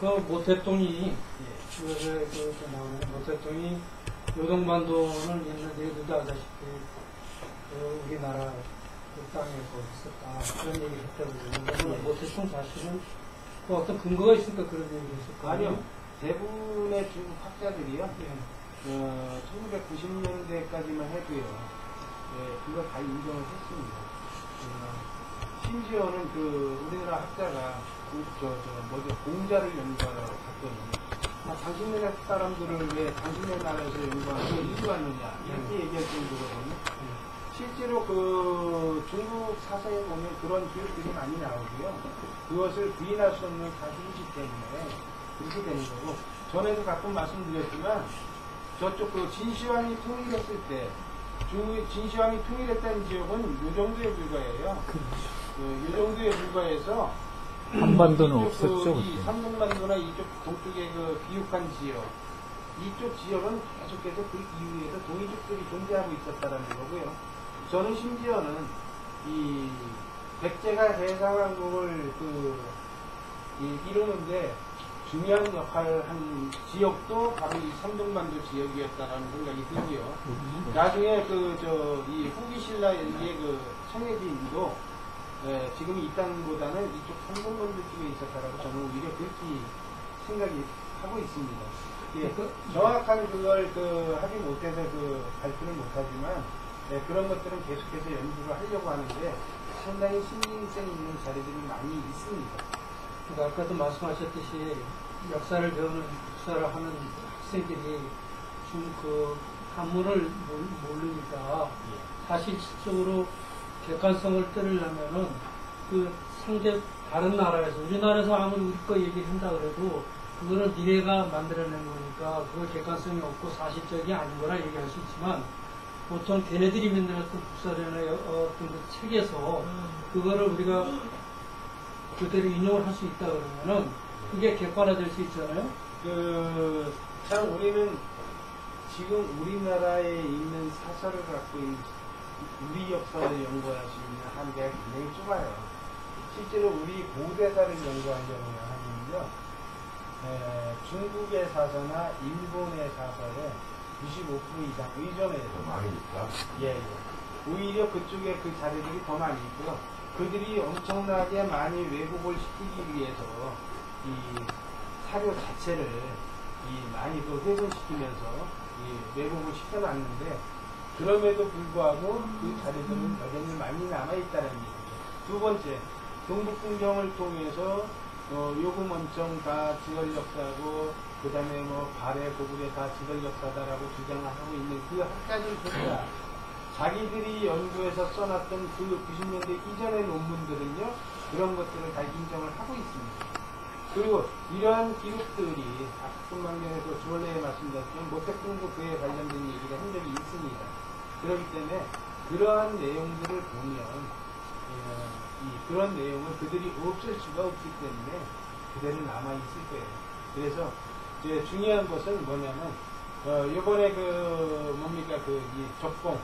그 모태똥이 요새 그 나오는 모태똥이 요동반도는 옛날 얘기도 알다시피 그 우리나라 그 땅에 뭐 있었다 그런 얘기를 했다고 그러는데 모태똥 사실은 그 어떤 근거가 있으니까 그런 얘기를 했을까 아니요. 대부분의 중국 학자들이요. 예. 어, 1990년대까지만 해도요. 예, 그걸 다 인정을 했습니다. 어, 심지어는 그 우리나라 학자가 그, 저, 저, 뭐죠, 공자를 연구하러 갔더니 아, 당신네 사람들을 왜 당신네 나라에서 연구하고 왔느냐 이렇게 얘기할 정도거든요. 실제로 그 중국 사서에 보면 그런 기록들이 많이 나오고요. 그것을 부인할 수 없는 사실이기 때문에 그렇게 되는 거고 전에도 가끔 말씀드렸지만 저쪽 그 진시황이 통일했을 때 중, 진시황이 통일했다는 지역은 요 정도에 불과해요. 그, 요 정도에 불과해서 한반도는 없었죠, 그, 이. 삼동반도나 이쪽 동쪽의 그 비육한 지역 이쪽 지역은 계속해서 그 이후에도 동이족들이 존재하고 있었다라는 거고요. 저는 심지어는 이 백제가 해상왕국을 그 이, 이루는데 중요한 역할을 한 지역도 바로 이 삼동반도 지역이었다라는 생각이 들고요. 나중에 그 저 이 후기 신라의 그 청해진도 예, 지금 이 땅보다는 이쪽 삼동반도 쪽에 있었다라고 저는 오히려 그렇게 생각이 하고 있습니다. 예, 그 정확한 그걸 그 하지 못해서 그 발표는 못하지만 예, 그런 것들은 계속해서 연구를 하려고 하는데 상당히 신빙성 있는 자료들이 많이 있습니다. 그러니까 아까도 말씀하셨듯이 역사를 배우는 역사를 하는 학생들이 좀그 한문을 모르- 모르니까 사실적으로 객관성을 떨으려면은 그 상대 다른 나라에서 우리나라에서 아무리 우리 거 얘기를 한다 그래도 그거는 니네가 만들어낸 거니까 그거 객관성이 없고 사실적이 아닌 거라 얘기할 수 있지만 보통 걔네들이 만들었던 국사전의 어- 어떤 그 책에서 그거를 우리가 그대로 인용을 할 수 있다 그러면은 그게 객관화될 수 있잖아요. 그, 참 우리는 지금 우리나라에 있는 사설을 갖고 있는 우리 역사를 연구할 수 있는 한계가 굉장히 좁아요. 실제로 우리 고대사를 연구하려고 하면요, 에, 중국의 사서나 일본의 사설에 95% 이상 의존해요. 많으니까. 예, 예. 오히려 그쪽에 그 자료들이 더 많이 있고요. 그들이 엄청나게 많이 왜곡을 시키기 위해서 이 사료 자체를 이 많이 그 훼손시키면서 이 왜곡을 시켜놨는데 그럼에도 불구하고 그 자료들은 여전히 많이 남아있다는 얘기죠. 두 번째, 동북풍경을 통해서 어, 요금 원청 다 지걸 역사고 그 다음에 뭐 발해 고구려 다 지걸 역사다라고 주장을 하고 있는 그 학자들조차 자기들이 연구해서 써놨던 그 90년대 이전의 논문들은요 그런 것들을 다 인정을 하고 있습니다. 그리고 이러한 기록들이 아까뿐만에도 주원래에 말씀드렸지만 모태공부 그에 관련된 얘기를 한 적이 있습니다. 그렇기 때문에 그러한 내용들을 보면 예, 이 그런 내용을 그들이 없앨 수가 없기 때문에 그대로 남아 있을 거예요. 그래서 중요한 것은 뭐냐면 어, 이번에 그 뭡니까 그이 적봉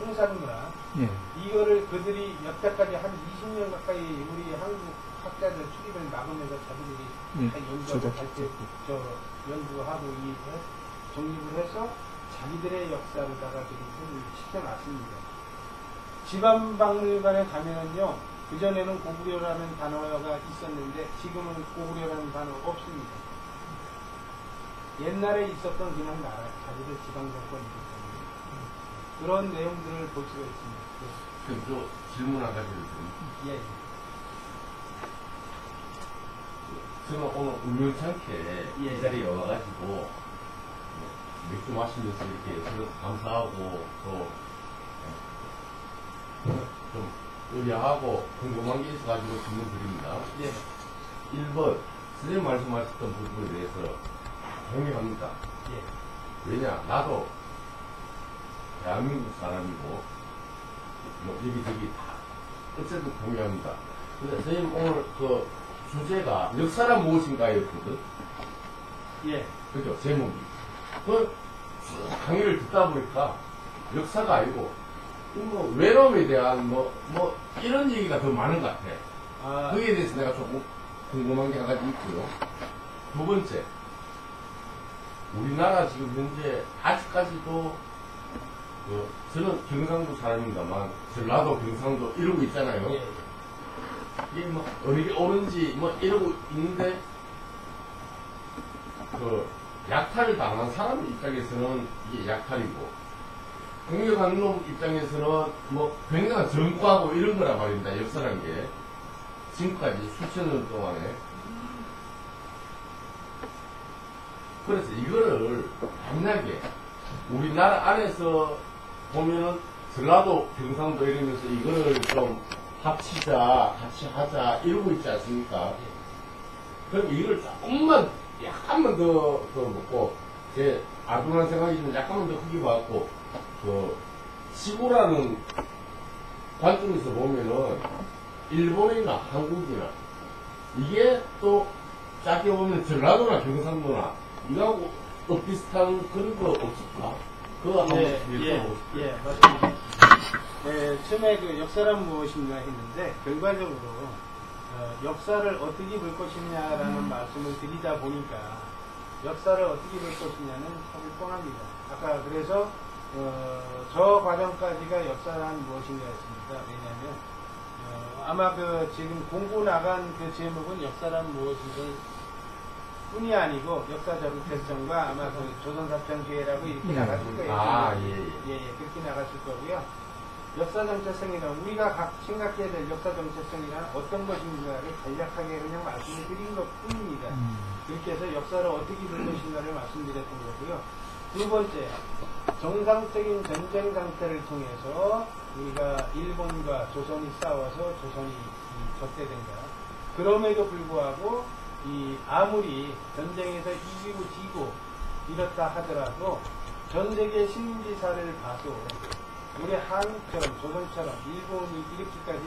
예, 홍산문화 예. 이거를 그들이 여태까지 한 20년 가까이 우리 한국 학자들 출입을 막으면서 자기들이 예, 다 연구하고 발표, 저 연구하고 이 해- 정립을 해서 자기들의 역사로다가 지금 시켜놨습니다. 지방박물관에 가면은요, 그전에는 고구려라는 단어가 있었는데 지금은 고구려라는 단어가 없습니다. 옛날에 있었던 그냥 나라, 자기들 지방정권이기 때문에 그런 내용들을 볼 수가 있습니다. 그럼 저 질문 한 가지 드릴게요. 예, 예. 저는 오늘 우연찮게 예. 이 자리에 와가지고 뭐 맥주 마시면서 이렇게 서로 감사하고 또 좀 의아하고 궁금한 게 있어가지고 질문 드립니다. 예. 1번 선생님 말씀하셨던 부분에 대해서 동의합니다. 예. 왜냐 나도 대한민국 사람이고 뭐 여기저기 다 어쨌든 동의합니다. 근데 선생님 오늘 그 주제가 역사란 무엇인가였거든. 예. 그죠 제목이. 그쭉 강의를 듣다 보니까 역사가 아니고 이뭐 외로움에 대한 뭐 뭐 이런 얘기가 더 많은 것 같아. 아, 거기에 대해서 내가 조금 궁금한 게 한 가지 있고요. 두 번째, 우리나라 지금 현재 아직까지도 그 저는 경상도 사람입니다만 전라도, 경상도 이러고 있잖아요. 예, 이게 뭐 어느 게 옳은지 뭐 이러고 있는데 그 약탈을 당한 사람 입장에서는 이게 약탈이고 공격한 놈 입장에서는 뭐 굉장한 전과하고 이런 거란 말입니다. 역사라는 게 지금까지 수천 년 동안에 그래서 이거를 만약에 우리나라 안에서 보면은 전라도 경상도 이러면서 이거를 좀 합치자 같이 하자 이러고 있지 않습니까? 그럼 이걸 조금만 약간만 더, 더 먹고 제 아둔한 생각이 좀 약간만 더 크게 봐갖고 그 시골하는 관점에서 보면은 일본이나 한국이나 이게 또 짧게 보면 전라도나 경상도나 이거하고 또 비슷한 그런 거 없을까? 그거 한번 예, 예, 여쭤보고 싶어요. 예, 맞습니다. 예, 처음에 그 역사란 무엇인가 했는데, 결과적으로, 어, 역사를 어떻게 볼 것이냐라는 말씀을 드리다 보니까, 역사를 어떻게 볼 것이냐는 사실 뻔합니다. 아까 그래서, 어, 저 과정까지가 역사란 무엇인가였습니다. 왜냐하면, 어, 아마 그 지금 공고 나간 그 제목은 역사란 무엇인가 뿐이 아니고 역사 정체성과 아마 그 조선사평기회라고 이렇게 네. 나갔을 거예요. 아, 예, 예. 예, 예, 그렇게 나갔을 거고요. 역사 정체성이란 우리가 각 생각해야 될 역사 정체성이란 어떤 것인가를 간략하게 그냥 말씀을 드린 것 뿐입니다. 그렇게 해서 역사를 어떻게 볼 것인가를 말씀드렸던 거고요. 두 번째, 정상적인 전쟁 상태를 통해서 우리가 일본과 조선이 싸워서 조선이 이 적대된다. 그럼에도 불구하고 이 아무리 전쟁에서 이기고 지고 이렇다 하더라도 전 세계 식민지사를 봐도 우리 한국처럼 조선처럼 일본이 이렇게까지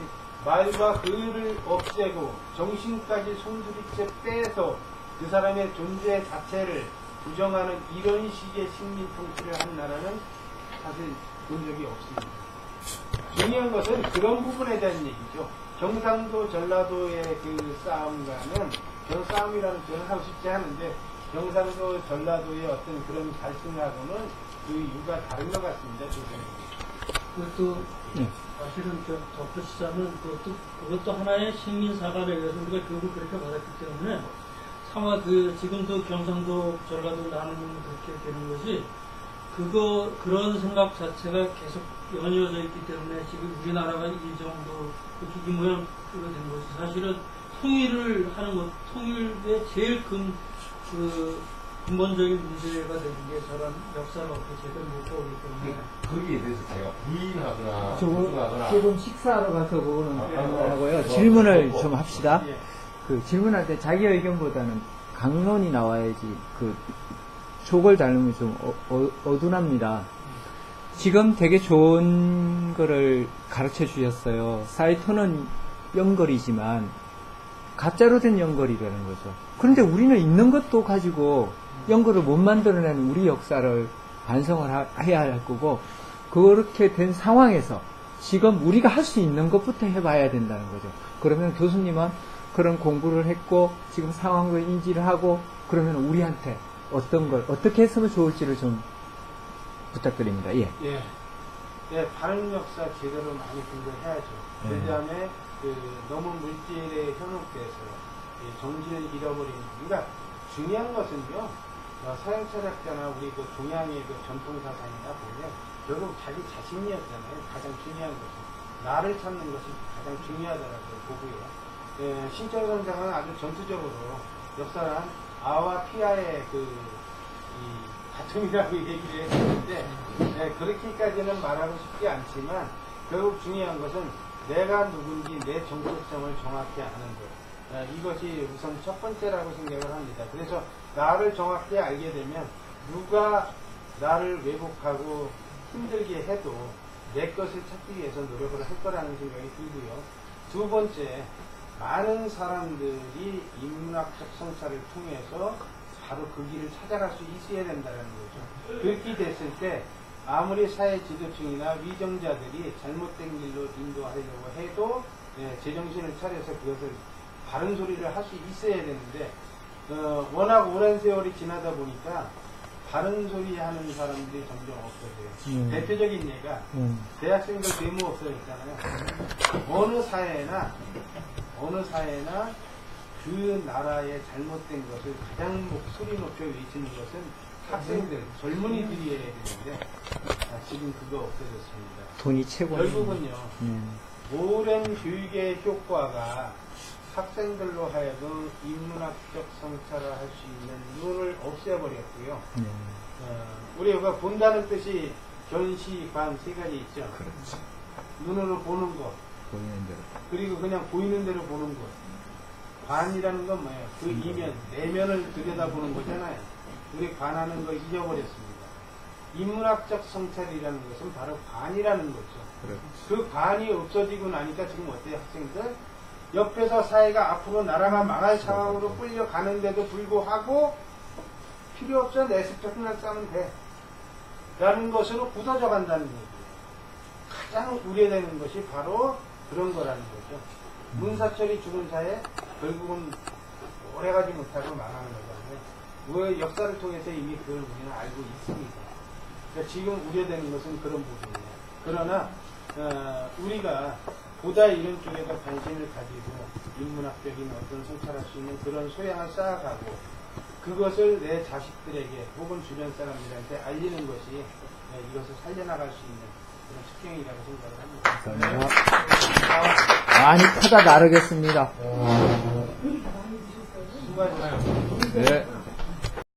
말과 글을 없애고 정신까지 손수리째 빼서 그 사람의 존재 자체를 부정하는 이런 식의 식민 통치를 한 나라는 사실 본 적이 없습니다. 중요한 것은 그런 부분에 대한 얘기죠. 경상도, 전라도의 그 싸움과는 저 싸움이라는 표현을 하고 싶지 않은데 경상도, 전라도의 어떤 그런 갈등하고는 그 이유가 다른 것 같습니다. 그것도 네. 사실은 저 덧붙이자면 그것도, 그것도 하나의 식민사관에 의해서 우리가 교육을 그렇게 받았기 때문에 차마 그 지금도 경상도 전라도 나누는 그렇게 되는 것이 그거 그런 생각 자체가 계속 연이어져 있기 때문에 지금 우리나라가 이 정도 이 모양 그된 것이 사실은 통일을 하는 것 통일의 제일 근 그 근본적인 문제가 되는 게 저런 역사가 없고 제대로 못 보기 때문에 거기에 대해서 제가 부인하거나 저거 조금 식사하러 가서 그거는 아, 안 아, 하고요. 아, 질문을 아, 좀 합시다. 예. 그 질문할 때 자기 의견보다는 강론이 나와야지 그 족을 다루면 좀 어, 둔합니다 지금 되게 좋은 거를 가르쳐 주셨어요. 사이토는 연결이지만 가짜로 된 연결이라는 거죠. 그런데 우리는 있는 것도 가지고 연결을 못 만들어내는 우리 역사를 반성을 하- 해야 할 거고 그렇게 된 상황에서 지금 우리가 할 수 있는 것부터 해봐야 된다는 거죠. 그러면 교수님은 그런 공부를 했고 지금 상황을 인지를 하고 그러면 우리한테 어떤 걸 어떻게 했으면 좋을지를 좀 부탁드립니다. 예. 예. 예, 바른 역사 제대로 많이 공부해야죠. 네. 그 다음에 그 너무 물질에 현혹돼서 이 정신을 잃어버리는. 그러니까 중요한 것은요, 어, 서양 철학자나 우리 그 동양의 그 전통 사상이나 보면 결국 자기 자신이었잖아요. 가장 중요한 것은. 나를 찾는 것이 가장 중요하다고 보고요. 예, 신적 선생은 아주 전투적으로 역사란 아와 피아의 그, 이 다툼이라고 얘기를 했는데 네, 그렇게까지는 말하고 싶지 않지만 결국 중요한 것은 내가 누군지 내 정체성을 정확히 아는 것 아, 이것이 우선 첫 번째라고 생각을 합니다. 그래서 나를 정확히 알게 되면 누가 나를 왜곡하고 힘들게 해도 내 것을 찾기 위해서 노력을 할 거라는 생각이 들고요. 두 번째, 많은 사람들이 인문학적 성찰을 통해서 바로 그 길을 찾아갈 수 있어야 된다는 거죠. 그렇게 됐을 때 아무리 사회 지도층이나 위정자들이 잘못된 길로 인도하려고 해도 예, 제정신을 차려서 그것을 바른 소리를 할 수 있어야 되는데 어, 워낙 오랜 세월이 지나다 보니까 바른 소리 하는 사람들이 점점 없어져요. 음. 대표적인 예가 음. 대학생들 데모 없어졌잖아요. 어느 사회나 어느 사회나 그 나라의 잘못된 것을 가장 목소리 높여 외치는 것은 학생들, 젊은이들이 해야 되는데 아, 지금 그거 없어졌습니다. 돈이 최고입니다. 결국은요. 음. 오랜 교육의 효과가 학생들로 하여금 인문학적 성찰을 할 수 있는 눈을 없애버렸고요. 네. 어, 우리가 본다는 뜻이 견시, 관세 가지 있죠. 그렇죠. 눈으로 보는 것, 보이는 대로. 그리고 그냥 보이는 대로 보는 것. 관이라는 건 뭐예요? 그 이면, 내면을 들여다보는 거잖아요. 우리 관하는 거 잊어버렸습니다. 인문학적 성찰이라는 것은 바로 관이라는 거죠. 그렇죠. 그 관이 없어지고 나니까 지금 어때요, 학생들? 옆에서 사회가 앞으로 나라가 망할 상황으로 끌려가는데도 불구하고 필요 없어, 내 습격만 싸면 돼. 라는 것으로 굳어져 간다는 얘기예요. 가장 우려되는 것이 바로 그런 거라는 거죠. 문사철이 죽은 사회, 결국은 오래가지 못하고 망하는 거잖아요. 그 역사를 통해서 이미 그걸 우리는 알고 있습니다. 그러니까 지금 우려되는 것은 그런 부분이에요. 그러나 어, 우리가 보다 이런 쪽에 더 관심을 가지고 인문학적인 어떤 성찰할 수 있는 그런 소양을 쌓아가고 그것을 내 자식들에게 혹은 주변 사람들한테 알리는 것이 네, 이것을 살려나갈 수 있는 그런 측경이라고 생각을 합니다. 감사합니다. 많이 크다 나르겠습니다. 수 哎。